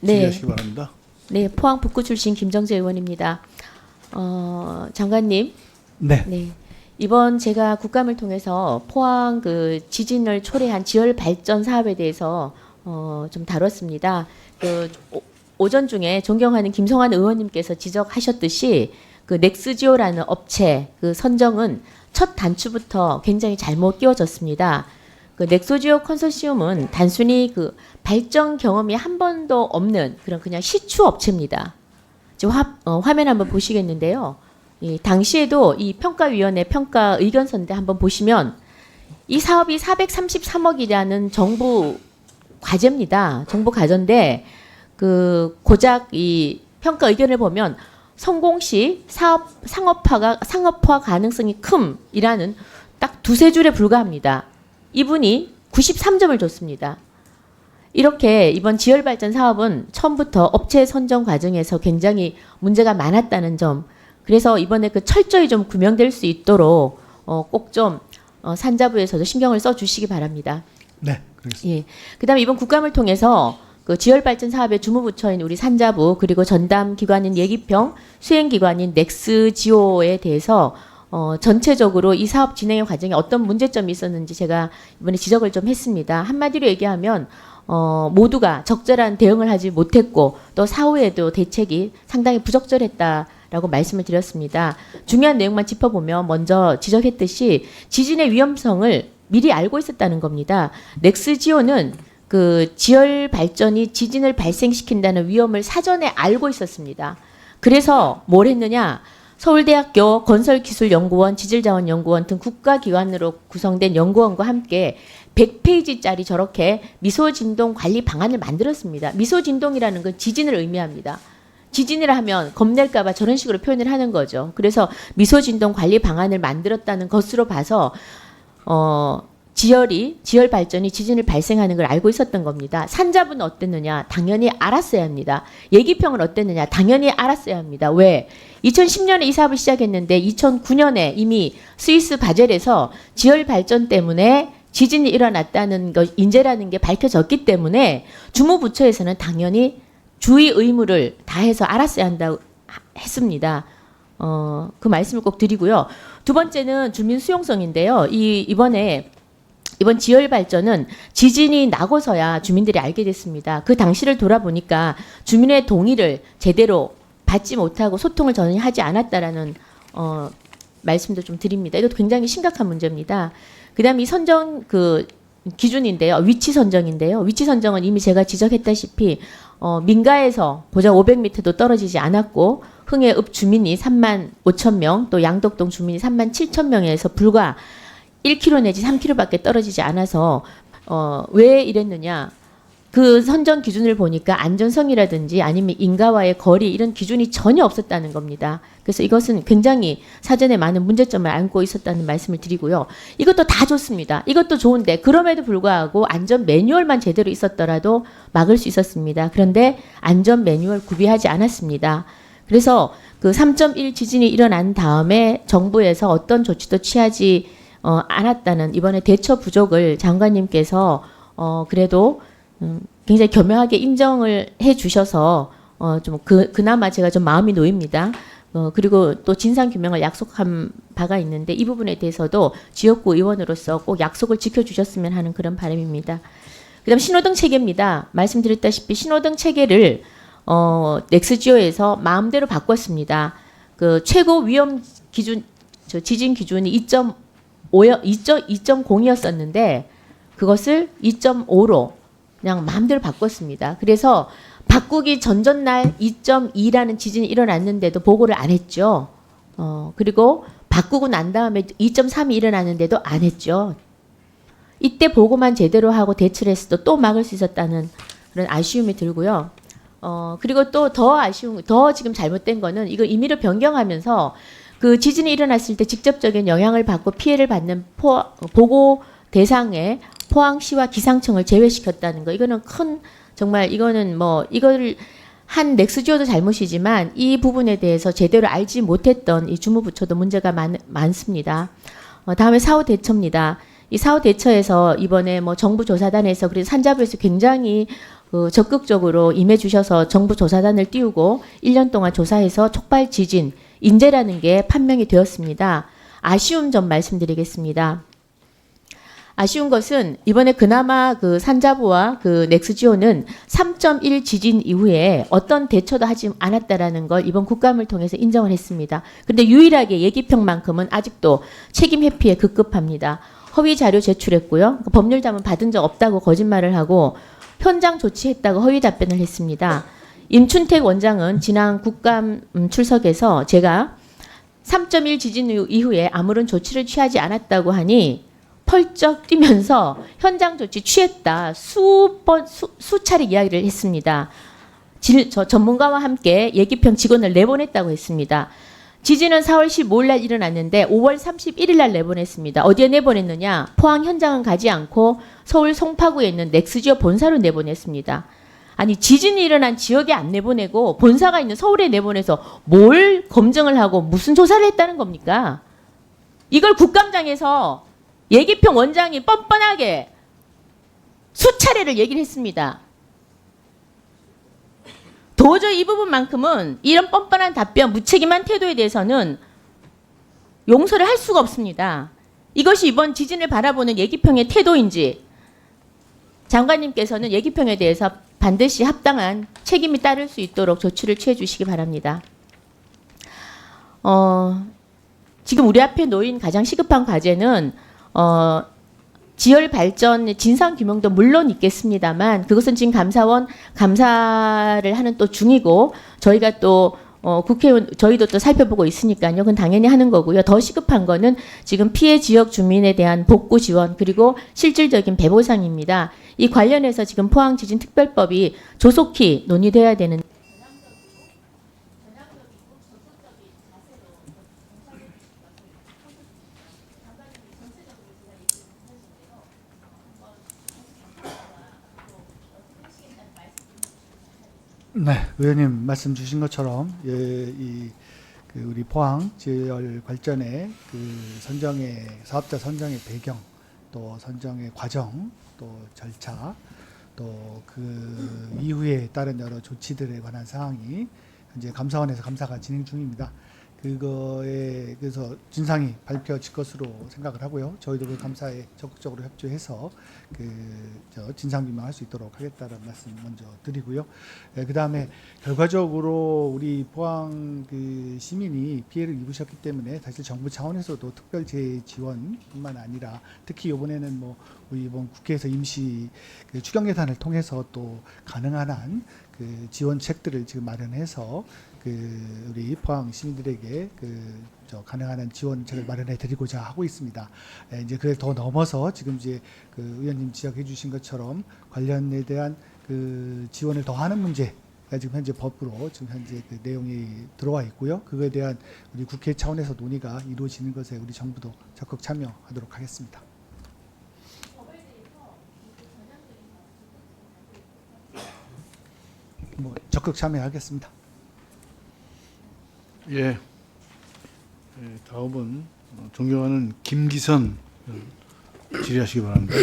네. 질의하시기 바랍니다. 네, 포항 북구 출신 김정재 의원입니다. 어, 장관님, 네. 네. 이번 제가 국감을 통해서 포항 그 지진을 초래한 지열 발전 사업에 대해서 어, 좀 다뤘습니다. 그 오- 오전 중에 존경하는 김성환 의원님께서 지적하셨듯이 그 넥스지오라는 업체 그 선정은 첫 단추부터 굉장히 잘못 끼워졌습니다. 그 넥소지오 컨소시움은 단순히 그 발전 경험이 한 번도 없는 그런 그냥 시추 업체입니다. 지금 화, 어, 화면 한번 보시겠는데요. 이 당시에도 이 평가위원회 평가 의견서인데 한번 보시면 이 사업이 433억이라는 정부 과제입니다. 정부 과제인데 그 고작 이 평가 의견을 보면 성공 시 사업 상업화가 상업화 가능성이 큼이라는 딱 두세 줄에 불과합니다. 이분이 93점을 줬습니다. 이렇게 이번 지열 발전 사업은 처음부터 업체 선정 과정에서 굉장히 문제가 많았다는 점. 그래서 이번에 그 철저히 좀 규명될 수 있도록 어, 꼭좀 어, 산자부에서도 신경을 써 주시기 바랍니다. 네. 그렇습니다. 예. 그다음에 이번 국감을 통해서 그 지열 발전 사업의 주무부처인 우리 산자부 그리고 전담 기관인 예기평 수행 기관인 넥스지오에 대해서 어, 전체적으로 이 사업 진행의 과정에 어떤 문제점이 있었는지 제가 이번에 지적을 좀 했습니다. 한마디로 얘기하면 어, 모두가 적절한 대응을 하지 못했고 또 사후에도 대책이 상당히 부적절했다 라고 말씀을 드렸습니다. 중요한 내용만 짚어보면 먼저 지적했듯이 지진의 위험성을 미리 알고 있었다는 겁니다. 넥스지오는 그 지열 발전이 지진을 발생시킨다는 위험을 사전에 알고 있었습니다. 그래서 뭘 했느냐? 서울대학교 건설기술연구원, 지질자원연구원 등 국가기관으로 구성된 연구원과 함께 100페이지짜리 저렇게 미소진동 관리 방안을 만들었습니다. 미소진동이라는 건 지진을 의미합니다. 지진이라 하면 겁낼까봐 저런 식으로 표현을 하는 거죠. 그래서 미소진동 관리 방안을 만들었다는 것으로 봐서 어, 지열이 지열 발전이 지진을 발생하는 걸 알고 있었던 겁니다. 산자부는 어땠느냐? 당연히 알았어야 합니다. 예기평은 어땠느냐? 당연히 알았어야 합니다. 왜? 2010년에 이 사업을 시작했는데 2009년에 이미 스위스 바젤에서 지열 발전 때문에 지진이 일어났다는 것 인재라는 게 밝혀졌기 때문에 주무부처에서는 당연히 주의 의무를 다해서 알았어야 한다고 하- 했습니다. 어, 그 말씀을 꼭 드리고요. 두 번째는 주민 수용성인데요. 이 이번에 이번 지열 발전은 지진이 나고서야 주민들이 알게 됐습니다. 그 당시를 돌아보니까 주민의 동의를 제대로 받지 못하고 소통을 전혀 하지 않았다라는 어, 말씀도 좀 드립니다. 이것도 굉장히 심각한 문제입니다. 그다음에 이 선정 그 기준인데요. 위치 선정인데요. 위치 선정은 이미 제가 지적했다시피 어, 민가에서 보자 500m도 떨어지지 않았고 흥해 읍 주민이 3만 5천 명, 또 양덕동 주민이 3만 7천 명에서 불과 1km 내지 3km밖에 떨어지지 않아서 어, 왜 이랬느냐? 그 선정 기준을 보니까 안전성이라든지 아니면 인가와의 거리 이런 기준이 전혀 없었다는 겁니다. 그래서 이것은 굉장히 사전에 많은 문제점을 안고 있었다는 말씀을 드리고요. 이것도 다 좋습니다. 이것도 좋은데 그럼에도 불구하고 안전 매뉴얼만 제대로 있었더라도 막을 수 있었습니다. 그런데 안전 매뉴얼 구비하지 않았습니다. 그래서 그 3.1 지진이 일어난 다음에 정부에서 어떤 조치도 취하지 어, 않았다는 이번에 대처 부족을 장관님께서 어, 그래도 음, 굉장히 교묘하게 인정을 해 주셔서 어, 좀 그, 그나마 제가 좀 마음이 놓입니다. 어, 그리고 또 진상 규명을 약속한 바가 있는데 이 부분에 대해서도 지역구 의원으로서 꼭 약속을 지켜주셨으면 하는 그런 바람입니다. 그 다음 신호등 체계입니다. 말씀드렸다시피 신호등 체계를 어, 넥스지오에서 마음대로 바꿨습니다. 그 최고 위험 기준 저 지진 기준이 2.5 2.0이었었는데 그것을 2.5로 그냥 마음대로 바꿨습니다. 그래서 바꾸기 전전날 2.2라는 지진이 일어났는데도 보고를 안 했죠. 어, 그리고 바꾸고 난 다음에 2.3이 일어났는데도 안 했죠. 이때 보고만 제대로 하고 대처를 했어도 또 막을 수 있었다는 그런 아쉬움이 들고요. 어, 그리고 또 더 아쉬운, 더 지금 잘못된 거는 이거 임의로 변경하면서 그 지진이 일어났을 때 직접적인 영향을 받고 피해를 받는 포, 보고 대상에 포항시와 기상청을 제외시켰다는 거. 이거는 큰, 정말 이거는 뭐, 이거를 한 넥스지오도 잘못이지만 이 부분에 대해서 제대로 알지 못했던 이 주무부처도 문제가 많, 많습니다. 어, 다음에 사후 대처입니다. 이 사후 대처에서 이번에 뭐 정부 조사단에서 그리고 산자부에서 굉장히 그 적극적으로 임해 주셔서 정부 조사단을 띄우고 1년 동안 조사해서 촉발 지진 인재라는 게 판명이 되었습니다. 아쉬운 점 말씀드리겠습니다. 아쉬운 것은 이번에 그나마 그 산자부와 그 넥스지오는 3.1 지진 이후에 어떤 대처도 하지 않았다라는 걸 이번 국감을 통해서 인정을 했습니다. 그런데 유일하게 예기평만큼은 아직도 책임 회피에 급급합니다. 허위 자료 제출했고요. 그 법률 자문 받은 적 없다고 거짓말을 하고 현장 조치했다고 허위 답변을 했습니다. 임춘택 원장은 지난 국감 음, 출석에서 제가 3.1 지진 이후- 이후에 아무런 조치를 취하지 않았다고 하니 펄쩍 뛰면서 현장 조치 취했다 수번 수, 수차례 이야기를 했습니다. 질, 저 전문가와 함께 예기평 직원을 내보냈다고 했습니다. 지진은 4월 15일 날 일어났는데 5월 31일 날 내보냈습니다. 어디에 내보냈느냐? 포항 현장은 가지 않고 서울 송파구에 있는 넥스지오 본사로 내보냈습니다. 아니 지진이 일어난 지역에 안 내보내고 본사가 있는 서울에 내보내서 뭘 검증을 하고 무슨 조사를 했다는 겁니까? 이걸 국감장에서 예기평 원장이 뻔뻔하게 수차례를 얘기를 했습니다. 도저히 이 부분만큼은 이런 뻔뻔한 답변, 무책임한 태도에 대해서는 용서를 할 수가 없습니다. 이것이 이번 지진을 바라보는 예기평의 태도인지 장관님께서는 예기평에 대해서 반드시 합당한 책임이 따를 수 있도록 조치를 취해 주시기 바랍니다. 어, 지금 우리 앞에 놓인 가장 시급한 과제는 어, 지열 발전 진상 규명도 물론 있겠습니다만 그것은 지금 감사원 감사를 하는 또 중이고 저희가 또 어, 국회의원 저희도 또 살펴보고 있으니까요. 그건 당연히 하는 거고요. 더 시급한 거는 지금 피해 지역 주민에 대한 복구 지원 그리고 실질적인 배보상입니다. 이 관련해서 지금 포항 지진 특별법이 조속히 논의돼야 되는 네, 의원님 말씀 주신 것처럼 예, 이 그 우리 포항 지열 발전의 그 선정의 사업자 선정의 배경, 또 선정의 과정, 또 절차, 또 그 이후에 따른 여러 조치들에 관한 사항이 현재 감사원에서 감사가 진행 중입니다. 그거에 그래서 진상이 밝혀질 것으로 생각을 하고요. 저희도 그 감사에 적극적으로 협조해서 그저 진상 규명할 수 있도록 하겠다는 말씀 먼저 드리고요. 예, 그다음에 결과적으로 우리 포항 그 시민이 피해를 입으셨기 때문에 사실 정부 차원에서도 특별 재해 지원뿐만 아니라 특히 이번에는 뭐 우리 이번 국회에서 임시 그 추경 예산을 통해서 또 가능한 한 그 지원책들을 지금 마련해서 그 우리 포항 시민들에게 그저 가능한 한 지원책을 마련해 드리고자 하고 있습니다. 예, 이제 그걸 더 넘어서 지금 이제 그 의원님 지적해 주신 것처럼 관련에 대한 그 지원을 더하는 문제 가 지금 현재 법으로 지금 현재 그 내용이 들어와 있고요. 그거에 대한 우리 국회 차원에서 논의가 이루어지는 것에 우리 정부도 적극 참여하도록 하겠습니다. 뭐 적극 참여하겠습니다. 예. 예, 다음은 어, 존경하는 김기선 질의하시기 바랍니다.